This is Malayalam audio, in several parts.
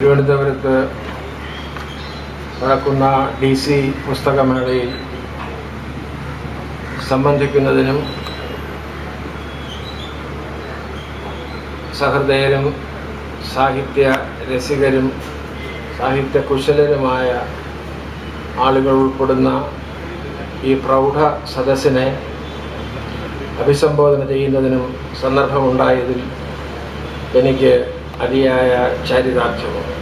തിരുവനന്തപുരത്ത് നടക്കുന്ന ഡി സി പുസ്തകമേളയിൽ സംബന്ധിക്കുന്നതിനും സഹൃദയരും സാഹിത്യ രസികരും സാഹിത്യ കുശലരുമായ ആളുകൾ ഉൾപ്പെടുന്ന ഈ പ്രൗഢ സദസ്സിനെ അഭിസംബോധന ചെയ്യുന്നതിനും സന്ദർഭമുണ്ടായതിൽ എനിക്ക് അതിയായ ചാരിതാർത്ഥ്യമുണ്ട്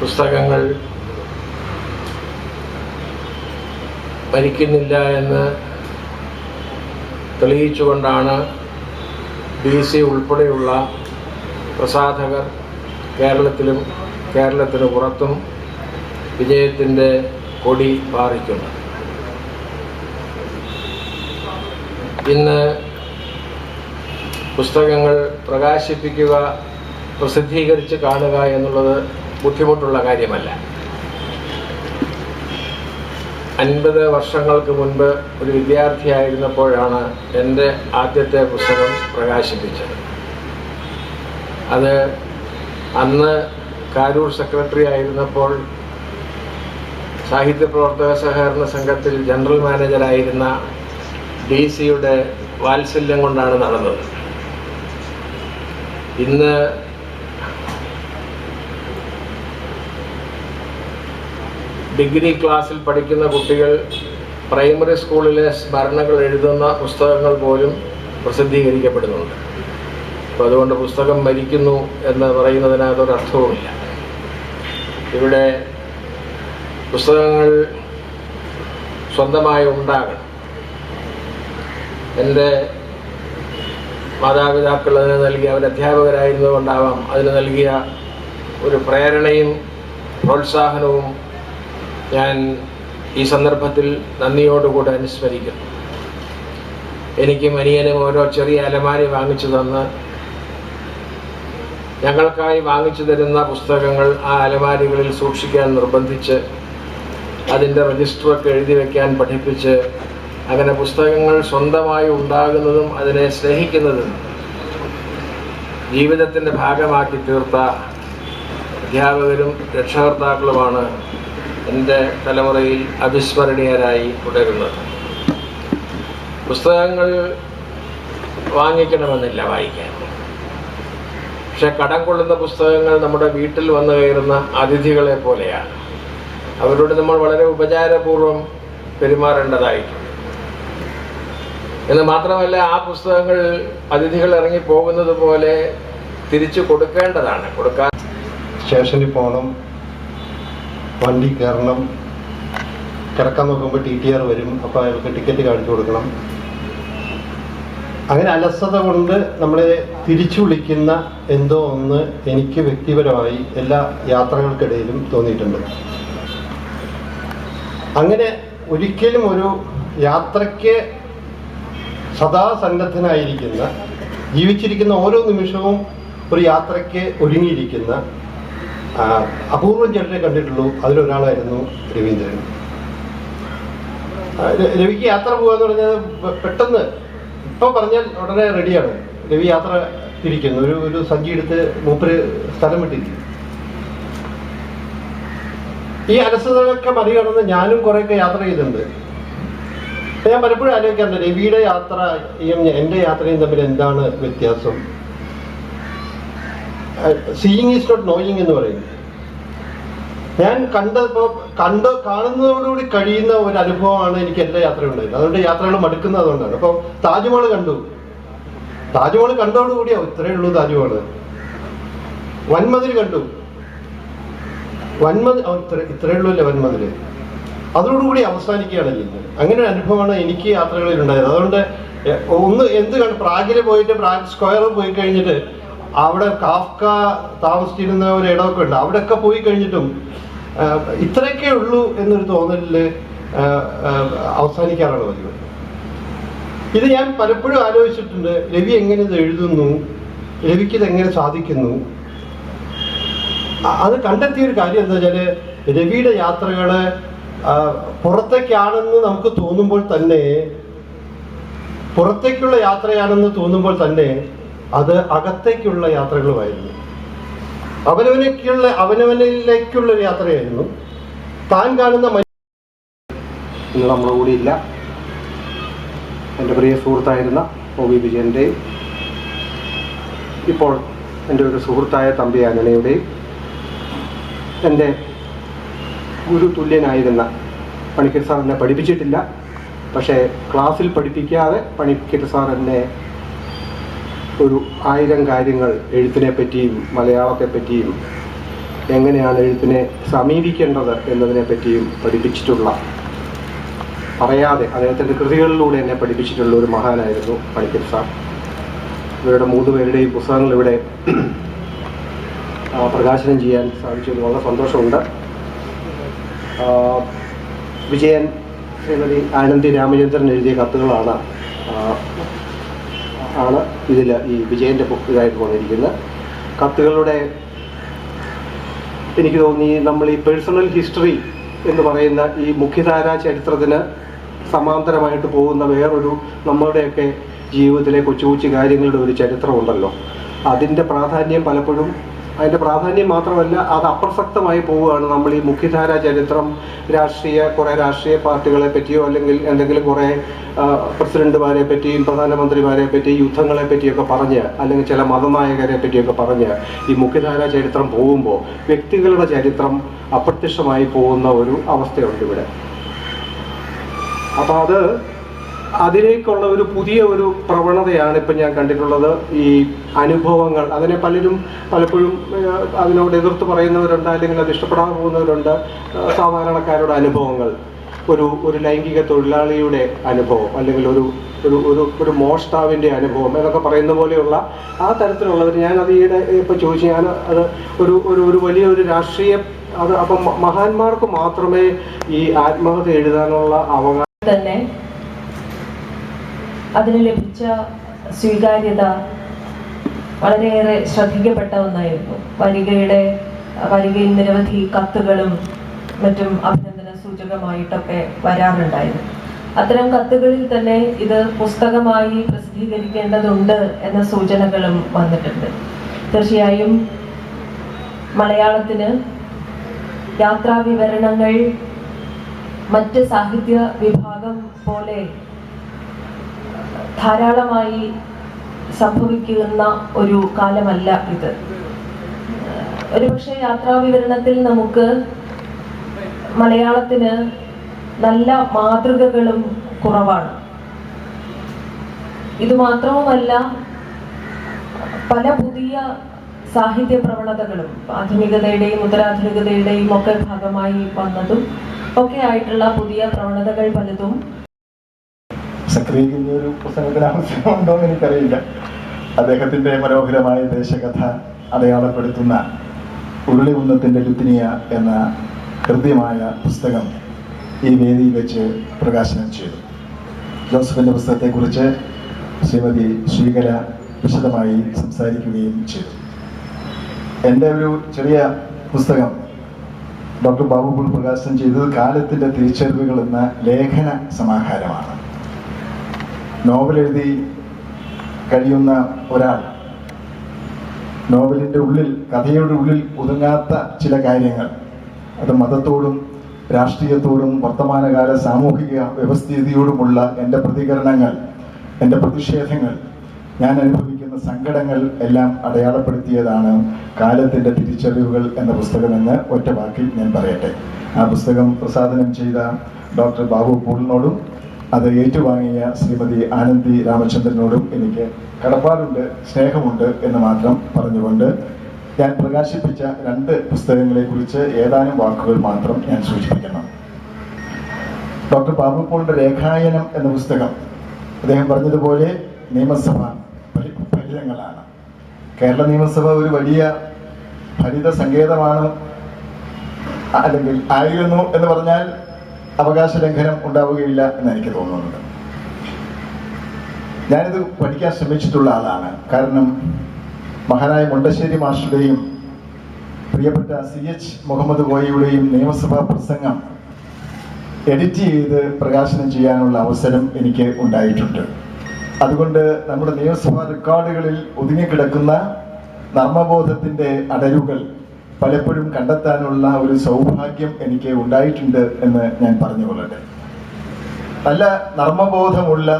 പുസ്തകങ്ങൾ ഭരിക്കുന്നില്ല എന്ന് തെളിയിച്ചുകൊണ്ടാണ് ഡി സി ഉൾപ്പെടെയുള്ള പ്രസാധകർ കേരളത്തിലും കേരളത്തിന് പുറത്തും വിജയത്തിന്റെ കൊടി പാറിക്കുന്നത്. ഇന്ന് പുസ്തകങ്ങൾ പ്രകാശിപ്പിക്കുക പ്രസിദ്ധീകരിച്ച് കാണുക എന്നുള്ളത് ബുദ്ധിമുട്ടുള്ള കാര്യമല്ല. അൻപത് വർഷങ്ങൾക്ക് മുൻപ് ഒരു വിദ്യാർത്ഥിയായിരുന്നപ്പോഴാണ് എന്റെ ആദ്യത്തെ പുസ്തകം പ്രകാശിപ്പിച്ചത്. അത് അന്ന് കാരൂർ സെക്രട്ടറി ആയിരുന്നപ്പോൾ സാഹിത്യ പ്രവർത്തക സഹകരണ സംഘത്തിൽ ജനറൽ മാനേജറായിരുന്ന ഡി സിയുടെ വാത്സല്യം കൊണ്ടാണ് നടന്നത്. ഇന്ന് ഡിഗ്രി ക്ലാസ്സിൽ പഠിക്കുന്ന കുട്ടികൾ പ്രൈമറി സ്കൂളിലെ സ്മരണകൾ എഴുതുന്ന പുസ്തകങ്ങൾ പോലും പ്രസിദ്ധീകരിക്കപ്പെടുന്നുണ്ട്. അപ്പോൾ അതുകൊണ്ട് പുസ്തകം മരിക്കുന്നു എന്ന് പറയുന്നതിനകത്തൊരു അർത്ഥവുമില്ല. ഇവിടെ പുസ്തകങ്ങൾ സ്വന്തമായി ഉണ്ടാകണം. എന്റെ മാതാപിതാക്കൾ അതിന് നൽകിയ അവർ അധ്യാപകരായിരുന്നതുകൊണ്ടാവാം അതിന് നൽകിയ ഒരു പ്രേരണയും പ്രോത്സാഹനവും ഞാൻ ഈ സന്ദർഭത്തിൽ നന്ദിയോടുകൂടെ അനുസ്മരിക്കുന്നു. എനിക്കും അനിയനും ഓരോ ചെറിയ അലമാരി വാങ്ങിച്ചു തന്ന് ഞങ്ങൾക്കായി വാങ്ങിച്ചു തരുന്ന പുസ്തകങ്ങൾ ആ അലമാരികളിൽ സൂക്ഷിക്കാൻ നിർബന്ധിച്ച് അതിന്റെ രജിസ്റ്ററൊക്കെ എഴുതി വയ്ക്കാൻ പഠിപ്പിച്ച് അങ്ങനെ പുസ്തകങ്ങൾ സ്വന്തമായി ഉണ്ടാകുന്നതും അതിനെ സ്നേഹിക്കുന്നതും ജീവിതത്തിന്റെ ഭാഗമാക്കി തീർത്ത അധ്യാപകരും രക്ഷകർത്താക്കളുമാണ് എന്റെ തലമുറയിൽ അവിസ്മരണീയരായി തുടരുന്നത്. പുസ്തകങ്ങൾ വാങ്ങിക്കണമെന്നില്ല വായിക്കാൻ. പക്ഷെ കടം കൊള്ളുന്ന പുസ്തകങ്ങൾ നമ്മുടെ വീട്ടിൽ വന്നു കയറുന്ന അതിഥികളെ പോലെയാണ്. അവരോട് നമ്മൾ വളരെ ഉപചാരപൂർവം പെരുമാറേണ്ടതായിട്ടുണ്ട്. എന്ന് മാത്രമല്ല ആ പുസ്തകങ്ങൾ അതിഥികൾ ഇറങ്ങി പോകുന്നത് പോലെ തിരിച്ചു കൊടുക്കേണ്ടതാണ്. കൊടുക്കാൻ സ്റ്റേഷനിൽ പോകണം വണ്ടി കയറണം കിടക്കാൻ നോക്കുമ്പോൾ ടി ടി ആർ വരും അപ്പോൾ അയാൾക്ക് ടിക്കറ്റ് കാണിച്ചു കൊടുക്കണം. അങ്ങനെ അലസത കൊണ്ട് നമ്മളെ തിരിച്ചു വിളിക്കുന്ന എന്തോ ഒന്ന് എനിക്ക് വ്യക്തിപരമായി എല്ലാ യാത്രകൾക്കിടയിലും തോന്നിയിട്ടുണ്ട്. അങ്ങനെ ഒരിക്കലും ഒരു യാത്രയ്ക്ക് സദാ സന്നദ്ധനായിരിക്കുന്ന ജീവിച്ചിരിക്കുന്ന ഓരോ നിമിഷവും ഒരു യാത്രയ്ക്ക് ഒരുങ്ങിയിരിക്കുന്ന അപൂർവ ചിലരെ കണ്ടിട്ടുള്ളൂ. അതിലൊരാളായിരുന്നു രവീന്ദ്രൻ. രവിക്ക് യാത്ര പോകാന്ന് പറഞ്ഞാൽ പെട്ടെന്ന് ഇപ്പൊ പറഞ്ഞാൽ ഉടനെ റെഡിയാണ്. രവി യാത്ര തിരിക്കുന്നു. ഒരു ഒരു സഞ്ചി എടുത്ത് മൂപ്പര് സ്ഥലം വിട്ടിരിക്കും ഈ അലസതകളൊക്കെ മറികടന്ന് ഞാനും കുറെയൊക്കെ യാത്ര ചെയ്തിട്ടുണ്ട്. ഞാൻ പലപ്പോഴും ആലോചിക്കാറുണ്ട് രവിയുടെ യാത്രയും എന്റെ യാത്രയും തമ്മിൽ എന്താണ് വ്യത്യാസം? സീയിങ് ഈസ് നോട്ട് നോയിങ് എന്ന് പറയും. ഞാൻ കണ്ടപ്പോൾ കണ്ട കാണുന്നതോടുകൂടി കഴിയുന്ന ഒരു അനുഭവമാണ് എനിക്ക് എല്ലാ യാത്രയും ഉണ്ടായത് അതുകൊണ്ട് യാത്രകൾ മടുക്കുന്നത് അതുകൊണ്ടാണ്. അപ്പോൾ താജ്മഹൽ കണ്ടു. താജ്മഹൽ കണ്ടതോടുകൂടിയോ ഇത്രയേ ഉള്ളൂ താജ്മഹൽ. വൻമതിൽ കണ്ടു. വൻമതിൽ ഇത്ര ഇത്രയേ ഉള്ളൂ അല്ലേ വൻമതിൽ അതോടുകൂടി അവസാനിക്കുകയാണ് ചെയ്യുന്നത്. അങ്ങനെ ഒരു അനുഭവമാണ് എനിക്ക് യാത്രകളിൽ ഉണ്ടായത് അതുകൊണ്ട് ഒന്ന് എന്ത് കണ്ട് പ്രാഗിൽ പോയിട്ട് പ്രാഗ് സ്ക്വയറിൽ പോയി കഴിഞ്ഞിട്ട് അവിടെ കാഫ്ക താമസിച്ചിരുന്ന ഒരു ഇടമൊക്കെ ഉണ്ട്. അവിടെയൊക്കെ പോയി കഴിഞ്ഞിട്ടും ഇത്രയൊക്കെ ഉള്ളൂ എന്നൊരു തോന്നലിൽ അവസാനിക്കാറാണ് പതിവ്. ഇത് ഞാൻ പലപ്പോഴും ആലോചിച്ചിട്ടുണ്ട് രവി എങ്ങനെ ഇത് എഴുതുന്നു രവിക്ക് ഇത് എങ്ങനെ സാധിക്കുന്നു? അത് കണ്ടെത്തിയ ഒരു കാര്യം എന്താ വെച്ചാൽ രവിയുടെ യാത്രകൾ പുറത്തേക്കാണെന്ന് നമുക്ക് തോന്നുമ്പോൾ തന്നെ പുറത്തേക്കുള്ള യാത്രയാണെന്ന് തോന്നുമ്പോൾ തന്നെ അത് അകത്തേക്കുള്ള യാത്രകളുമായിരുന്നു അവനവനേക്കുള്ള അവനവനിലേക്കുള്ള ഒരു യാത്രയായിരുന്നു. താൻ കാണുന്ന മനുഷ്യ- നമ്മുടെ കൂടെ ഇല്ല. എന്റെ പ്രിയ സുഹൃത്തായിരുന്ന ഒ വി വിജയന്റെയും ഇപ്പോൾ എന്റെ ഒരു സുഹൃത്തായ തമ്പി ആനനയുടെയും എന്റെ ഗുരു തുല്യനായിരുന്ന പണിക്കർ സാർ എന്നെ പഠിപ്പിച്ചിട്ടില്ല. പക്ഷേ ക്ലാസ്സിൽ പഠിപ്പിക്കാതെ പണിക്കർ സാർ എന്നെ ഒരു ആയിരം കാര്യങ്ങൾ എഴുത്തിനെ പറ്റിയും മലയാളത്തെ പറ്റിയും എങ്ങനെയാണ് എഴുത്തിനെ സമീപിക്കേണ്ടത് എന്നതിനെ പറ്റിയും പഠിപ്പിച്ചിട്ടുള്ള പറയാതെ അദ്ദേഹത്തിന്റെ കൃതികളിലൂടെ എന്നെ പഠിപ്പിച്ചിട്ടുള്ള ഒരു മഹാനായിരുന്നു പണിക്കർ സാർ. ഇവരുടെ മൂന്ന് പേരുടെയും പുസ്തകങ്ങൾ ഇവിടെ പ്രകാശനം ചെയ്യാൻ സാധിച്ചത് വളരെ സന്തോഷമുണ്ട്. വിജയൻ ശ്രീമതി ആനന്ദി രാമചന്ദ്രൻ എഴുതിയ കത്തുകളാണ് ആണ് ഇതിൽ ഈ വിജയന്റെ ബുക്ക് ഇതായിട്ട് വന്നിരിക്കുന്നത്. കത്തുകളുടെ എനിക്ക് തോന്നി നമ്മൾ ഈ പേഴ്സണൽ ഹിസ്റ്ററി എന്ന് പറയുന്ന ഈ മുഖ്യധാരാ ചരിത്രത്തിന് സമാന്തരമായിട്ട് പോകുന്ന വേറൊരു നമ്മളുടെയൊക്കെ ജീവിതത്തിലെ കൊച്ചു കൊച്ചു കാര്യങ്ങളുടെ ഒരു ചരിത്രമുണ്ടല്ലോ. അതിന്റെ പ്രാധാന്യം പലപ്പോഴും അതിന്റെ പ്രാധാന്യം മാത്രമല്ല അത് അപ്രസക്തമായി പോവുകയാണ് നമ്മൾ ഈ മുഖ്യധാര ചരിത്രം രാഷ്ട്രീയ കുറേ രാഷ്ട്രീയ പാർട്ടികളെ പറ്റിയോ അല്ലെങ്കിൽ എന്തെങ്കിലും കുറേ പ്രസിഡന്റുമാരെ പറ്റിയും പ്രധാനമന്ത്രിമാരെ പറ്റി യുദ്ധങ്ങളെ പറ്റിയൊക്കെ പറഞ്ഞ് അല്ലെങ്കിൽ ചില മതനായകരെ പറ്റിയൊക്കെ പറഞ്ഞ് ഈ മുഖ്യധാര ചരിത്രം പോകുമ്പോൾ വ്യക്തികളുടെ ചരിത്രം അപ്രത്യക്ഷമായി പോകുന്ന ഒരു അവസ്ഥയുണ്ട് ഇവിടെ. അപ്പോൾ അത് അതിലേക്കുള്ള ഒരു പുതിയ ഒരു പ്രവണതയാണ് ഇപ്പം ഞാൻ കണ്ടിട്ടുള്ളത്. ഈ അനുഭവങ്ങൾ. അതിനെ പലരും പലപ്പോഴും അതിനോട് എതിർത്ത് പറയുന്നവരുണ്ട് അല്ലെങ്കിൽ അത് ഇഷ്ടപ്പെടാതെ പോകുന്നവരുണ്ട്. സാധാരണക്കാരുടെ അനുഭവങ്ങൾ. ഒരു ഒരു ലൈംഗിക തൊഴിലാളിയുടെ അനുഭവം അല്ലെങ്കിൽ ഒരു ഒരു ഒരു ഒരു മോഷ്ടാവിന്റെ അനുഭവം എന്നൊക്കെ പറയുന്ന പോലെയുള്ള ആ തരത്തിലുള്ളവർ. ഞാൻ അത് ഈയിടെ ഇപ്പം ചോദിച്ചു. ഞാൻ അത് ഒരു ഒരു ഒരു വലിയ ഒരു രാഷ്ട്രീയ അത് അപ്പം മഹാന്മാർക്ക് മാത്രമേ ഈ ആത്മഹത്യ എഴുതാനുള്ള അവകാശം തന്നെ അതിന് ലഭിച്ച സ്വീകാര്യത വളരെയേറെ ശ്രദ്ധിക്കപ്പെട്ട ഒന്നായിരുന്നു. വരികയുടെ വരികയിൽ നിരവധി കത്തുകളും മറ്റും അഭിനന്ദന സൂചകമായിട്ടൊക്കെ വരാറുണ്ടായിരുന്നു. അത്തരം കത്തുകളിൽ തന്നെ ഇത് പുസ്തകമായി പ്രസിദ്ധീകരിക്കേണ്ടതുണ്ട് എന്ന സൂചനകളും വന്നിട്ടുണ്ട്. തീർച്ചയായും മലയാളത്തിന് യാത്രാ വിവരണങ്ങൾ മറ്റ് സാഹിത്യ വിഭാഗം പോലെ ധാരാളമായി സംഭവിക്കുന്ന ഒരു കാലമല്ല ഇത്. ഒരുപക്ഷെ യാത്രാ വിവരണത്തിൽ നമുക്ക് മലയാളത്തിന് നല്ല മാതൃകകളും കുറവാണ്. ഇത് മാത്രവുമല്ല പല പുതിയ സാഹിത്യ പ്രവണതകളും ആധുനികതയുടെയും ഉത്തരാധുനികതയുടെയും ഒക്കെ ഭാഗമായി വന്നതും ഒക്കെ ആയിട്ടുള്ള പുതിയ പ്രവണതകൾ പലതും സക്രിയയ്ക്ക് ഇനി ഒരു പുസ്തകത്തിന് ആവശ്യമുണ്ടോ എന്ന് എനിക്കറിയില്ല. അദ്ദേഹത്തിന്റെ മനോഹരമായ ദേശകഥ അടയാളപ്പെടുത്തുന്ന ഉരുളി ഉന്നത്തിന്റെ ലുത്തിനിയ എന്ന ഹൃദ്യമായ പുസ്തകം ഈ വേദിയിൽ വെച്ച് പ്രകാശനം ചെയ്തു. ജോസഫിന്റെ പുസ്തകത്തെക്കുറിച്ച് ശ്രീമതി ശ്രീകല വിശദമായി സംസാരിക്കുകയും ചെയ്തു. എന്റെ ഒരു ചെറിയ പുസ്തകം ഡോക്ടർ ബാബുബുൾ പ്രകാശനം ചെയ്തത് കാലത്തിന്റെ തിരിച്ചറിവുകൾ എന്ന ലേഖന സമാഹാരമാണ്. നോവൽ എഴുതി കഴിയുന്ന ഒരാൾ. നോവലിന്റെ ഉള്ളിൽ കഥയുടെ ഉള്ളിൽ ഒതുങ്ങാത്ത ചില കാര്യങ്ങൾ. അത് മതത്തോടും രാഷ്ട്രീയത്തോടും വർത്തമാനകാല സാമൂഹിക വ്യവസ്ഥിതിയോടുമുള്ള എന്റെ പ്രതികരണങ്ങൾ എന്റെ പ്രതിഷേധങ്ങൾ ഞാൻ അനുഭവിക്കുന്ന സങ്കടങ്ങൾ എല്ലാം അടയാളപ്പെടുത്തിയതാണ് കാലത്തിന്റെ തിരിച്ചറിവുകൾ എന്ന പുസ്തകമെന്ന് ഒറ്റ വാക്കിൽ ഞാൻ പറയട്ടെ. ആ പുസ്തകം പ്രസാദനം ചെയ്ത ഡോക്ടർ ബാബു പൂളിനോടും അത് ഏറ്റുവാങ്ങിയ ശ്രീമതി ആനന്ദി രാമചന്ദ്രനോടും എനിക്ക് കടപ്പാടുണ്ട് സ്നേഹമുണ്ട് എന്ന് മാത്രം പറഞ്ഞുകൊണ്ട് ഞാൻ പ്രകാശിപ്പിച്ച രണ്ട് പുസ്തകങ്ങളെക്കുറിച്ച് ഏതാനും വാക്കുകൾ മാത്രം ഞാൻ സൂചിപ്പിക്കണം. ഡോക്ടർ ബാബു പോളിന്റെ രേഖായനം എന്ന പുസ്തകം അദ്ദേഹം പറഞ്ഞതുപോലെ നിയമസഭ ഫലി- ഫലിതങ്ങളാണ് കേരള നിയമസഭ ഒരു വലിയ ഫലിത സങ്കേതമാണ് അല്ലെങ്കിൽ ആയിരുന്നു എന്ന് പറഞ്ഞാൽ അവകാശ ലംഘനം ഉണ്ടാവുകയില്ല എന്ന് എനിക്ക് തോന്നുന്നുണ്ട്. ഞാനിത് പഠിക്കാൻ ശ്രമിച്ചിട്ടുള്ള ആളാണ്. കാരണം മഹാനായ മുണ്ടശ്ശേരി മാഷുടെയും പ്രിയപ്പെട്ട സി എച്ച് മുഹമ്മദ് കോയയുടെയും നിയമസഭാ പ്രസംഗം എഡിറ്റ് ചെയ്ത് പ്രകാശനം ചെയ്യാനുള്ള അവസരം എനിക്ക് ഉണ്ടായിട്ടുണ്ട്. അതുകൊണ്ട് നമ്മുടെ നിയമസഭാ റെക്കോർഡുകളിൽ ഒതുങ്ങിക്കിടക്കുന്ന നർമ്മബോധത്തിന്റെ അടരുകൾ പലപ്പോഴും കണ്ടെത്താനുള്ള ഒരു സൗഭാഗ്യം എനിക്ക് ഉണ്ടായിട്ടുണ്ട് എന്ന് ഞാൻ പറഞ്ഞുകൊള്ളട്ടെ. നല്ല നർമ്മബോധമുള്ള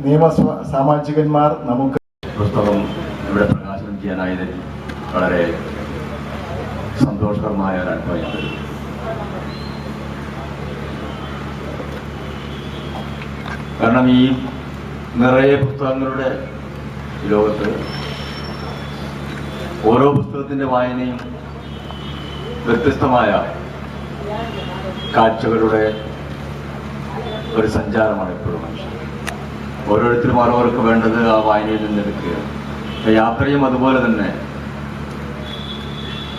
നിയമ സാമാജികന്മാർ നമുക്ക് പുസ്തകം ഇവിടെ പ്രകാശനം ചെയ്യാനായതിൽ വളരെ സന്തോഷകരമായ ഒരു അനുഭവമാണ് കാരണം ഈ നിറയെ പുസ്തകങ്ങളുടെ ലോകത്ത് ഓരോ പുസ്തകത്തിന്റെ വായനയും വ്യത്യസ്തമായ കാഴ്ചകളുടെ ഒരു സഞ്ചാരമാണ് ഇപ്പോഴും മനുഷ്യൻ. ഓരോരുത്തരും ഓരോർക്ക് വേണ്ടത് ആ വായനയിൽ നിന്ന് എടുക്കുക. അപ്പൊ യാത്രയും അതുപോലെ തന്നെ.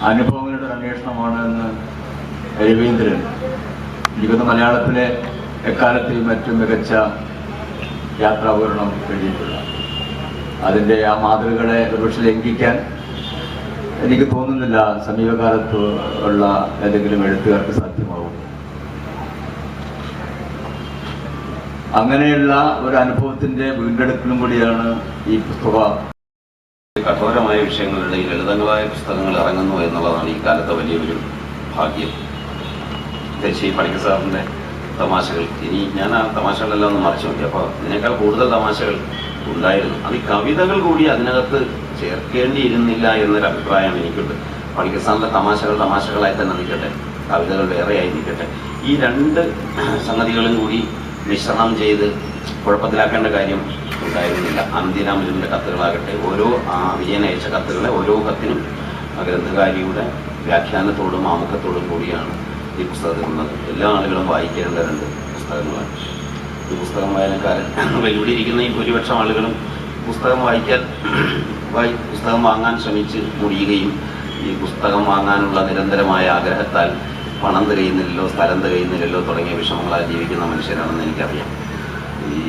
അനുഭവങ്ങളുടെ ഒരു അന്വേഷണമാണ് എന്ന് രവീന്ദ്രൻ. ജീവിത മലയാളത്തിലെ എക്കാലത്തെയും മറ്റും മികച്ച യാത്രാപൂരണം എഴുതിയിട്ടുണ്ട് അതിന്റെ ആ മാതൃകകളെ ഒരുപക്ഷെ ലംഘിക്കാൻ എനിക്ക് തോന്നുന്നില്ല സമീപകാലത്ത് ഉള്ള ഏതെങ്കിലും എഴുത്തുകാർക്ക് സാധ്യമാവും. അങ്ങനെയുള്ള ഒരു അനുഭവത്തിന്റെ വീണ്ടെടുക്കലും കൂടിയാണ് ഈ പുസ്തക കഠോരമായ വിഷയങ്ങളുടെ ലളിതങ്ങളായ പുസ്തകങ്ങൾ ഇറങ്ങുന്നു എന്നുള്ളതാണ് ഈ കാലത്തെ വലിയൊരു ഭാഗ്യം. പ്രത്യേകിച്ച് ഈ പണിക്കർ സാറിന്റെ തമാശകൾ. ഇനി ഞാൻ ആ തമാശകളെല്ലാം ഒന്ന് മറിച്ചു നോക്കി. അപ്പോൾ ഇതിനേക്കാൾ കൂടുതൽ തമാശകൾ ഉണ്ടായിരുന്നു. അത് ഈ കവിതകൾ കൂടി അതിനകത്ത് ചേർക്കേണ്ടിയിരുന്നില്ല എന്നൊരു അഭിപ്രായം എനിക്കുണ്ട്. പാകിസ്ഥാനിലെ തമാശകൾ തമാശകളായി തന്നെ നിൽക്കട്ടെ കവിതകൾ വേറെയായി നിൽക്കട്ടെ. ഈ രണ്ട് സംഗതികളും കൂടി മിശ്രണം ചെയ്ത് കുഴപ്പത്തിലാക്കേണ്ട കാര്യം ഉണ്ടായിരുന്നില്ല. അന്തിരാമലിന്റെ കത്തുകളാകട്ടെ ഓരോ ആ, വിജയൻ അയച്ച കത്തുകളെ ഓരോ കത്തിനും ഗ്രന്ഥകാരിയുടെ വ്യാഖ്യാനത്തോടും ആമുഖത്തോടും കൂടിയാണ് ഈ പുസ്തകത്തിൽ ഉള്ളത് എല്ലാ ആളുകളും വായിക്കേണ്ട രണ്ട് പുസ്തകങ്ങളാണ്. ഈ പുസ്തകം വായനക്കാരൻ വെല്ലുവിളിയിരിക്കുന്ന ഈ ഭൂരിപക്ഷം ആളുകളും പുസ്തകം വായിക്കാൻ വായി പുസ്തകം വാങ്ങാൻ ശ്രമിച്ച് മുടിയുകയും ഈ പുസ്തകം വാങ്ങാനുള്ള നിരന്തരമായ ആഗ്രഹത്താൽ പണം തികയുന്നില്ലല്ലോ സ്ഥലം തികയുന്നില്ലല്ലോ തുടങ്ങിയ വിഷമങ്ങളാൽ ജീവിക്കുന്ന മനുഷ്യരാണെന്ന് എനിക്കറിയാം. ഈ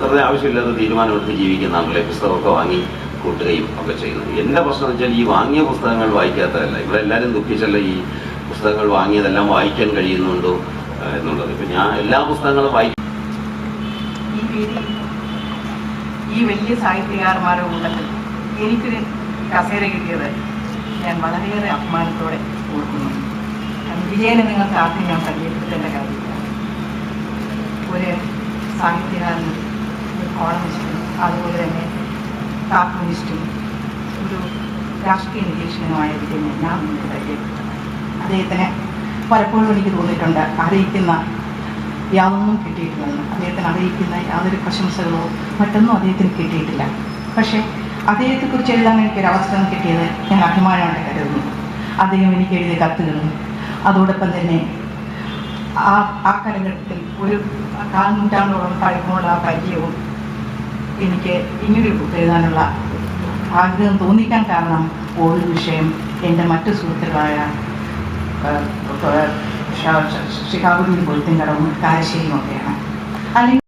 വെറുതെ ആവശ്യമില്ലാത്ത തീരുമാനമെടുത്ത് ജീവിക്കുന്ന ആളുകളെ പുസ്തകമൊക്കെ വാങ്ങി കൂട്ടുകയും ഒക്കെ ചെയ്യുന്നു. എന്റെ പ്രശ്നം വെച്ചാൽ ഈ വാങ്ങിയ പുസ്തകങ്ങൾ വായിക്കാത്തതല്ല. ഇവിടെ എല്ലാവരും ദുഃഖിച്ചല്ലോ ഈ പുസ്തകങ്ങൾ വാങ്ങിയതെല്ലാം വായിക്കാൻ കഴിയുന്നുണ്ടോ എന്നുള്ളത്. ഇപ്പം ഞാൻ എല്ലാ പുസ്തകങ്ങളും വായിക്കും ഈ വലിയ സാഹിത്യകാരന്മാരുടെ കൂട്ടത്തിൽ എനിക്കൊരു കസേര കിട്ടിയത് ഞാൻ വളരെയേറെ അഭിമാനത്തോടെ ഓർക്കുന്നു. വിജയനെ നിങ്ങൾക്ക് ആദ്യം ഞാൻ പരിചയപ്പെടുത്തേണ്ട കാര്യമില്ല. ഒരു സാഹിത്യകാരനും ഒരു കോളമിസ്റ്റും അതുപോലെ തന്നെ കാർട്ടൂണിസ്റ്റും ഒരു രാഷ്ട്രീയ നിരീക്ഷകനുമായ വിജയനെ ഞാൻ നിങ്ങൾക്ക് പരിചയപ്പെട്ടത് അദ്ദേഹത്തിന് പലപ്പോഴും എനിക്ക് തോന്നിയിട്ടുണ്ട് അറിയിക്കുന്ന യാതൊന്നും കിട്ടിയിട്ടില്ലെന്ന്. അദ്ദേഹത്തിന് അറിയിക്കുന്ന യാതൊരു പ്രശംസകളോ മറ്റൊന്നും അദ്ദേഹത്തിന് കിട്ടിയിട്ടില്ല. പക്ഷേ അദ്ദേഹത്തെക്കുറിച്ച് എഴുതാൻ എനിക്കൊരു അവസരം കിട്ടിയത് ഞാൻ അഭിമാനമായിട്ട് കരുതുന്നു അദ്ദേഹം എനിക്ക് എഴുതിയ കത്തുകളും അതോടൊപ്പം തന്നെ ആ ആ കാലഘട്ടത്തിൽ ഒരു കാൽ നൂറ്റാണ്ടോളം പഴക്കമുള്ള ആ പരിചയവും എനിക്ക് ഇങ്ങനൊരു ബുക്ക് എഴുതാനുള്ള ആഗ്രഹം തോന്നിക്കാൻ കാരണം ഓരോ വിഷയം എന്റെ മറ്റു സുഹൃത്തുക്കളായ ഷിക്കാഗോയിൽ പൊരുത്തിങ്കടവും കാരശ്ശേരിയും ഒക്കെയാണ് അല്ലെങ്കിൽ